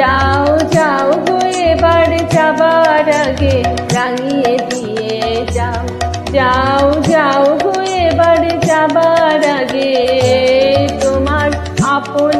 যাও যাও গো, এবার যাবার আগে রাঙিয়ে দিয়ে যাও। যাও যাও গো, এবার যাবার আগে তোমার আপন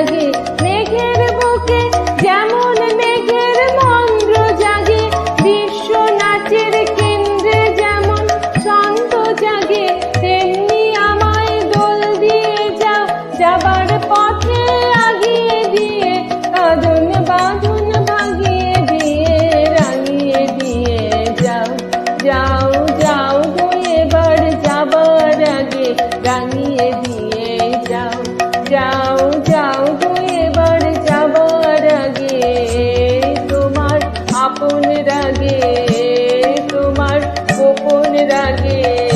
लगे। গোপন রাগে তোমার গোপন রাগে।